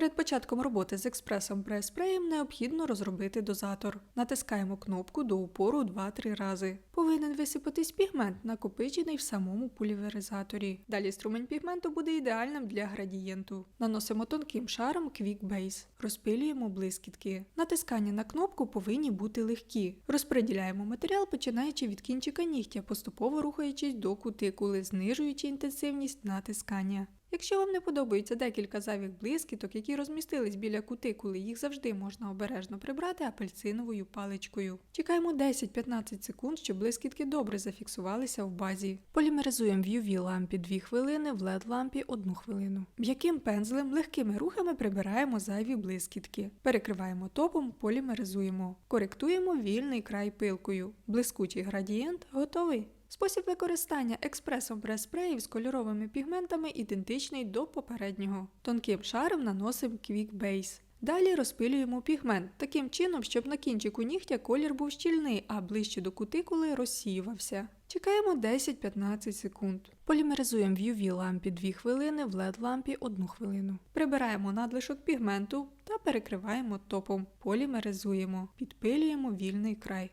Перед початком роботи з експресом прес-спреєм необхідно розробити дозатор. Натискаємо кнопку до упору 2-3 рази. Повинен висипатись пігмент, накопичений в самому пульверизаторі. Далі струмень пігменту буде ідеальним для градієнту. Наносимо тонким шаром Quick Base. Розпилюємо блискітки. Натискання на кнопку повинні бути легкі. Розподіляємо матеріал, починаючи від кінчика нігтя, поступово рухаючись до кутикули, знижуючи інтенсивність натискання. Якщо вам не подобається декілька зайвих блискіток, які розмістились біля кутикули, їх завжди можна обережно прибрати апельсиновою паличкою. Чекаємо 10-15 секунд, щоб блискітки добре зафіксувалися в базі. Полімеризуємо в UV лампі 2 хвилини, в LED лампі 1 хвилину. М'яким пензлем легкими рухами прибираємо зайві блискітки. Перекриваємо топом, полімеризуємо. Коректуємо вільний край пилкою. Блискучий градієнт готовий. Спосіб використання експресом прес-спреїв з кольоровими пігментами ідентичний до попереднього. Тонким шаром наносимо Quick Base. Далі розпилюємо пігмент таким чином, щоб на кінчику нігтя колір був щільний, а ближче до кутикули розсіювався. Чекаємо 10-15 секунд. Полімеризуємо в UV лампі 2 хвилини, в LED лампі 1 хвилину. Прибираємо надлишок пігменту та перекриваємо топом. Полімеризуємо, підпилюємо вільний край.